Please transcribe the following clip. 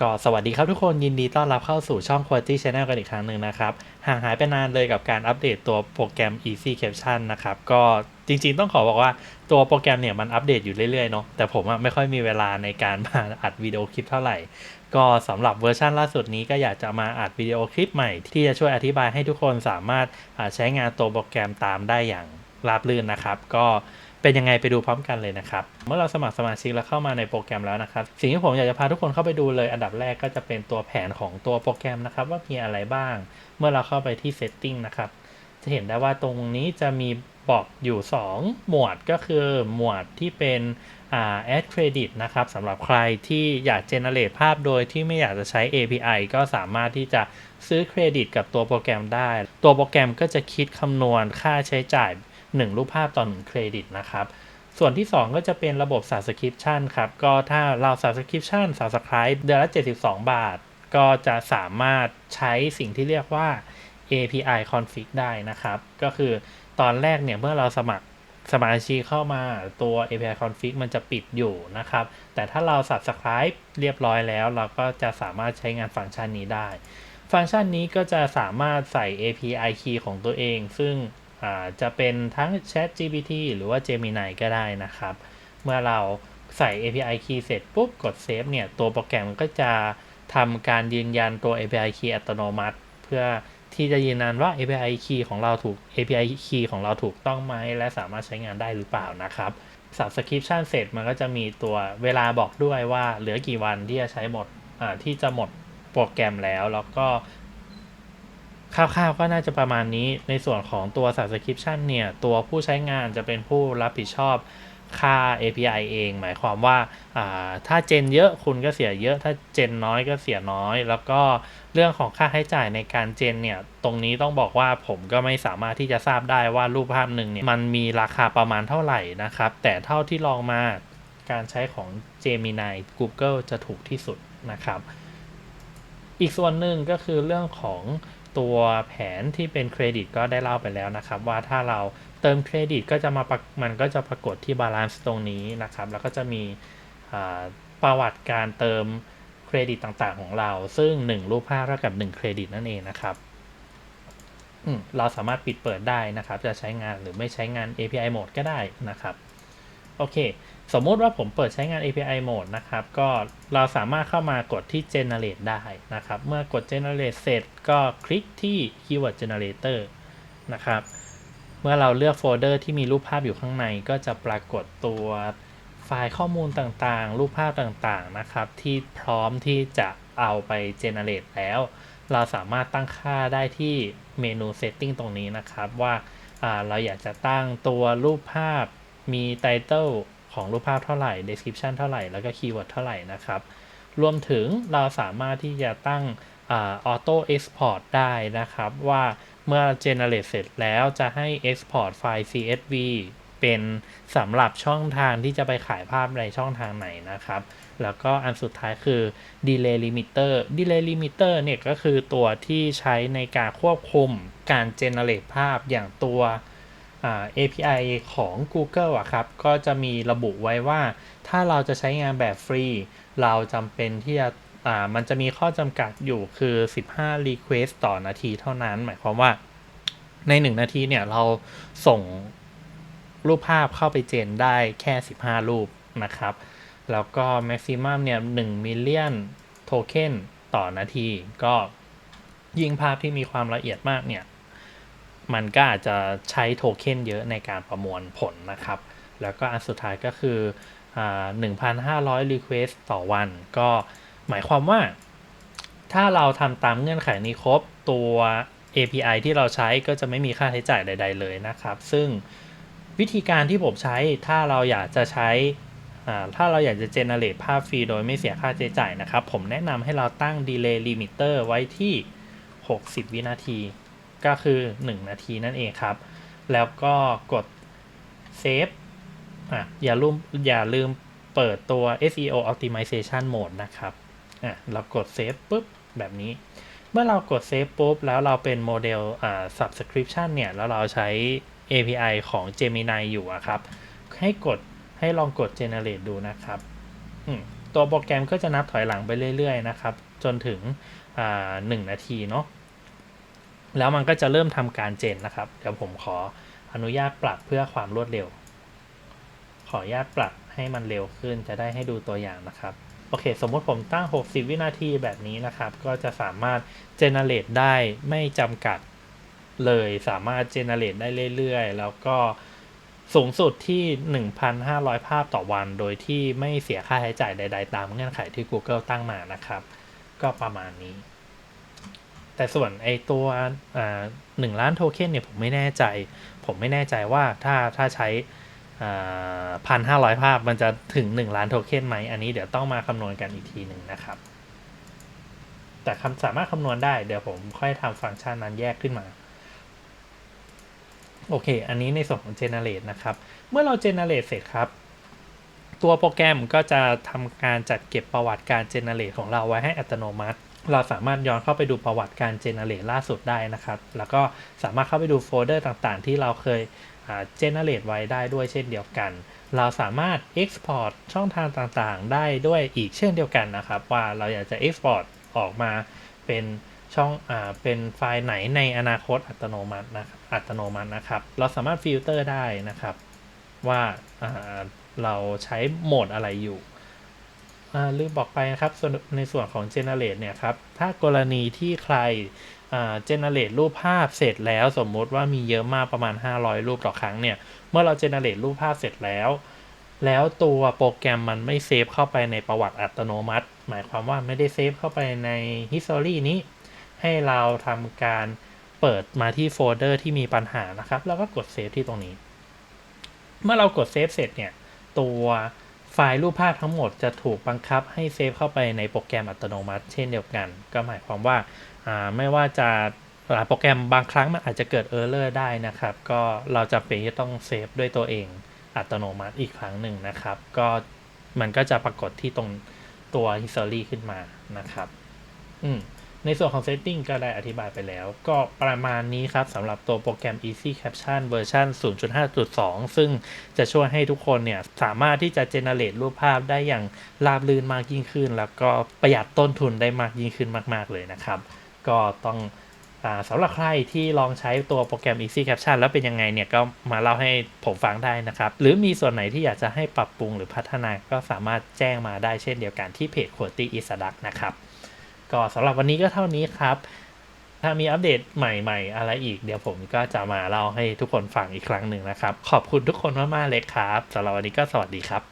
ก็สวัสดีครับทุกคนยินดีต้อนรับเข้าสู่ช่อง Quality Channel กันอีกครั้งหนึ่งนะครับ ห่างหายไปนานเลยกับการอัปเดตตัวโปรแกรม Easy Caption นะครับ ก็จริงๆต้องขอบอกว่าตัวโปรแกรมเนี่ยมันอัปเดตอยู่เรื่อยๆเนาะแต่ผมอะไม่ค่อยมีเวลาในการมาอัดวิดีโอคลิปเท่าไหร่ ก็สำหรับเวอร์ชันล่าสุดนี้ก็อยากจะมาอัดวิดีโอคลิปใหม่ ที่จะช่วยอธิบายให้ทุกคนสามารถใช้งานตัวโปรแกรมตามได้อย่างราบรื่นนะครับ ก็ เป็นยังไงไปดูพร้อมกันเลยนะครับ เมื่อเราสมัครสมาชิกแล้วเข้ามาในโปรแกรมแล้วนะครับ สิ่งที่ผมอยากจะพาทุกคนเข้าไปดูเลยอันดับแรกก็จะเป็นตัวแผนของตัวโปรแกรมนะครับว่ามีอะไรบ้าง เมื่อเราเข้าไปที่ setting นะครับ จะเห็นได้ว่าตรงนี้จะมีบอกอยู่ 2 หมวดก็คือหมวดที่เป็นอ่า add credit นะครับสำหรับใครที่อยาก generate ภาพโดยที่ไม่อยากจะใช้ API ก็สามารถที่จะซื้อเครดิตกับตัวโปรแกรมได้ ตัวโปรแกรมก็จะคิดคำนวณค่าใช้จ่าย 1 รูปภาพต่อ 1 เครดิตนะครับส่วนที่ 2 ก็จะเป็นระบบ subscription ครับ ก็ถ้าเรา subscription subscribe เดือนละ 72 บาท ก็จะสามารถใช้สิ่งที่เรียกว่า API config ได้นะครับ ก็คือตอนแรกเนี่ยเมื่อเราสมัครสมาชิกเข้ามาตัว API config มันจะปิดอยู่นะครับ แต่ถ้าเรา subscribe เรียบร้อยแล้ว เราก็จะสามารถใช้งานฟังก์ชันนี้ได้ ฟังก์ชันนี้ก็จะสามารถใส่ API key ของตัวเอง ซึ่ง จะเป็นทั้ง Chat GPT หรือว่า Gemini ก็ได้นะครับ เมื่อเราใส่ API key เสร็จปุ๊บกด Save เนี่ย ตัวโปรแกรมก็จะทำการยืนยันตัว API key อัตโนมัติ เพื่อที่จะยืนยันว่า API key ของเราถูก API key ของเราถูกต้องไหมและสามารถใช้งานได้หรือเปล่านะครับ Subscription เสร็จมันก็จะมีตัวเวลาบอกด้วยว่าเหลือกี่วันที่จะใช้หมดที่จะหมดโปรแกรมแล้ว แล้วก็ คร่าวๆก็น่าจะประมาณนี้ในส่วนของตัว subscription เนี่ย ตัวผู้ใช้งานจะเป็นผู้รับผิดชอบค่า API เอง หมายความว่าาถ้าเจนเยอะคุณก็เสียเยอะ ถ้าเจนน้อยก็เสียน้อย แล้วก็เรื่องของค่าใช้จ่ายในการเจนเนี่ย ตรงนี้ต้องบอกว่าผมก็ไม่สามารถที่จะทราบได้ว่ารูปภาพหนึ่งเนี่ยมันมีราคาประมาณเท่าไหร่นะครับ แต่เท่าที่ลองมาการใช้ของ Gemini Google จะถูกที่สุดนะครับ อีกส่วนหนึ่งก็คือเรื่องของ ตัวแผนที่เป็นเครดิตก็ได้เล่าไปแล้วนะครับ ว่าถ้าเราเติมเครดิตก็จะมามันก็จะปรากฏที่บาลานซ์ตรงนี้นะครับ แล้วก็จะมีประวัติการเติมเครดิตต่างๆของเรา ซึ่ง 1 รูปภาพเท่ากับ 1 เครดิตนั่นเองนะครับเราสามารถปิดเปิดได้นะครับ จะใช้งานหรือไม่ใช้งาน API Mode ก็ได้นะครับ โอเค สมมติว่าผมเปิดใช้งาน API Mode นะครับ ก็เราสามารถเข้ามากดที่ Generate ได้นะครับ เมื่อกด Generate เสร็จก็คลิกที่ Keyword Generator นะครับ เมื่อเราเลือกโฟลเดอร์ที่มีรูปภาพอยู่ข้างใน ก็จะปรากฏตัวไฟล์ข้อมูลต่างๆ รูปภาพต่างๆ นะครับ ที่พร้อมที่จะเอาไป Generate แล้ว เราสามารถตั้งค่าได้ที่เมนู Setting ตรงนี้นะครับ ว่าอ่าเราอยากจะตั้งตัวรูปภาพมี Title ของรูปภาพเท่าไหร่ description เท่าไหร่ แล้วก็ keyword เท่าไหร่นะครับ รวมถึงเราสามารถที่จะตั้งอ่า auto export ได้นะครับ ว่าเมื่อ generate เสร็จแล้วจะให้ export ไฟล์ CSV เป็นสำหรับช่องทางที่จะไปขายภาพในช่องทางไหนนะครับ แล้วก็อันสุดท้ายคือ delay limiter delay limiter เนี่ยก็คือตัวที่ใช้ในการควบคุมการ generate ภาพอย่างตัว API ของ Google อะครับ ก็จะมีระบุไว้ว่า ถ้าเราจะใช้งานแบบฟรี เราจำเป็นที่จะมันจะมีข้อจำกัดอยู่คือ 15 request ต่อนาทีเท่านั้น หมายความว่าใน 1 นาทีเนี่ยเราส่งรูปภาพเข้าไปเจนได้แค่ 15 รูปนะครับ แล้วก็ maximum เนี่ย1 million token ต่อนาที ก็ยิ่งภาพที่มีความละเอียดมากเนี่ย มันก็อาจจะใช้โทเค็นเยอะในการประมวลผลนะครับ แล้วก็อันสุดท้ายก็คืออ่า1,500 request ต่อวัน ก็หมายความว่า ถ้าเราทำตามเงื่อนไขนี้ครบตัว API ที่เราใช้ก็จะไม่มีค่าใช้จ่ายใด ๆ เลยนะครับ ซึ่งวิธีการที่ผมใช้ถ้าเราอยากจะใช้ ถ้าเราอยากจะ generate ภาพฟรีโดยไม่เสียค่าใช้จ่ายนะครับ ผมแนะนำให้เราตั้ง delay limiter ไว้ที่ 60 วินาที ก็คือ 1 นาทีนั่นเองครับ แล้วก็กด Save อะอย่าลืมอย่าลืมเปิดตัว SEO Optimization Mode นะครับอะเรากด Save ปุ๊บแบบนี้ เมื่อเรากด Save ปุ๊บ แล้วเราเป็นโมเดลอ่า Subscription เนี่ย แล้วเราใช้ API ของ Gemini อยู่อะครับ ให้กดให้ลองกด Generate ดูนะครับ ตัวโปรแกรมก็จะนับถอยหลังไปเรื่อย ๆ นะครับ จนถึงหนึ่งนาทีเนาะ แล้วมันก็จะเริ่มทำการเจนนะครับ เดี๋ยวผมขออนุญาตปรับเพื่อความรวดเร็ว ขออนุญาตปรับให้มันเร็วขึ้นจะได้ให้ดูตัวอย่างนะครับ โอเค สมมติผมตั้ง 60 วินาทีแบบนี้นะครับ ก็จะสามารถ generate ได้ไม่จำกัดเลยสามารถ generate ได้เรื่อยๆ แล้วก็สูงสุดที่ 1,500 ภาพต่อวัน โดยที่ไม่เสียค่าใช้จ่ายใด ๆ ตามเงื่อนไขที่ Google ตั้งมานะครับ ก็ประมาณนี้ แต่ส่วนไอตัวหนึ่งล้านโทเค็นเนี่ยผมไม่แน่ใจ ผมไม่แน่ใจว่าถ้าถ้าใช้พันห้าร้อยภาพมันจะถึง 1 ล้านโทเค็นไหมอันนี้เดี๋ยวต้องมาคำนวณกันอีกทีหนึ่งนะครับ แต่คำสามารถคำนวณได้เดี๋ยวผมค่อยทำฟังก์ชันนั้นแยกขึ้นมา โอเค อันนี้ในส่วนของ generate นะครับ เมื่อเรา generate เสร็จครับ ตัวโปรแกรมก็จะทำการจัดเก็บประวัติการ generate ของเราไว้ให้อัตโนมัติ เราสามารถย้อนเข้าไปดูประวัติการ generate ล่าสุดได้นะครับ แล้วก็สามารถเข้าไปดูโฟลเดอร์ต่างๆ ที่เราเคย generate ไว้ได้ด้วยเช่นเดียวกัน เราสามารถ export ช่องทางต่างๆ ได้ด้วยอีกเช่นเดียวกันนะครับ ว่าเราอยากจะ export ออกมาเป็นช่องอ่าเป็นไฟล์ไหนในอนาคตอัตโนมัตินะครับอัตโนมัตินะครับ เราสามารถฟิลเตอร์ได้นะครับ ว่าเราใช้โหมดอะไรอยู่ ลืมบอกไปนะครับในส่วนของ generate เนี่ยครับ ถ้ากรณีที่ใครเจเนเรตรูปภาพเสร็จแล้วสมมุติว่ามีเยอะมากประมาณ 500 รูปต่อครั้งเนี่ย เมื่อเราเจเนเรตรูปภาพเสร็จแล้ว แล้วตัวโปรแกรมมันไม่เซฟเข้าไปในประวัติอัตโนมัติ หมายความว่าไม่ได้เซฟเข้าไปใน history นี้ ให้เราทำการเปิดมาที่โฟลเดอร์ที่มีปัญหานะครับ แล้วก็กดเซฟที่ตรงนี้ เมื่อเรากดเซฟเสร็จเนี่ยตัว ไฟล์รูปภาพทั้งหมดจะถูกบังคับให้เซฟเข้าไปในโปรแกรมอัตโนมัติ เช่นเดียวกัน ก็หมายความว่าไม่ว่าจะหลายโปรแกรมบางครั้งมันอาจจะเกิดเออร์เลอร์ได้นะครับ ก็เราจะเป็นที่ต้องเซฟด้วยตัวเองอัตโนมัติอีกครั้งหนึ่งนะครับ ก็มันก็จะปรากฏที่ตรงตัว history ขึ้นมานะครับ อืม ในส่วนของ setting ก็ได้อธิบายไปแล้ว ก็ประมาณนี้ครับสำหรับตัวโปรแกรม Easy Caption เวอร์ชัน0.5.2 ซึ่งจะช่วยให้ทุกคนเนี่ย สามารถที่จะ generate รูปภาพได้อย่างราบรื่นมากยิ่งขึ้น แล้วก็ประหยัดต้นทุนได้มากยิ่งขึ้นมาก ๆ เลยนะครับ ก็ต้องสำหรับใครที่ลองใช้ตัวโปรแกรม Easy Caption แล้วเป็นยังไงเนี่ย ก็มาเล่าให้ผมฟังได้นะครับ หรือมีส่วนไหนที่อยากจะให้ปรับปรุงหรือพัฒนาก็สามารถแจ้งมาได้เช่นเดียวกันที่เพจ Quality is a Duck นะครับ ก็สำหรับวันนี้ก็เท่านี้ครับ ถ้ามีอัปเดตใหม่ๆ อะไรอีกเดี๋ยวผมก็จะมาเล่าให้ทุกคนฟังอีกครั้งหนึ่งนะครับ ขอบคุณทุกคนมากๆเลยครับสำหรับวันนี้ก็สวัสดีครับ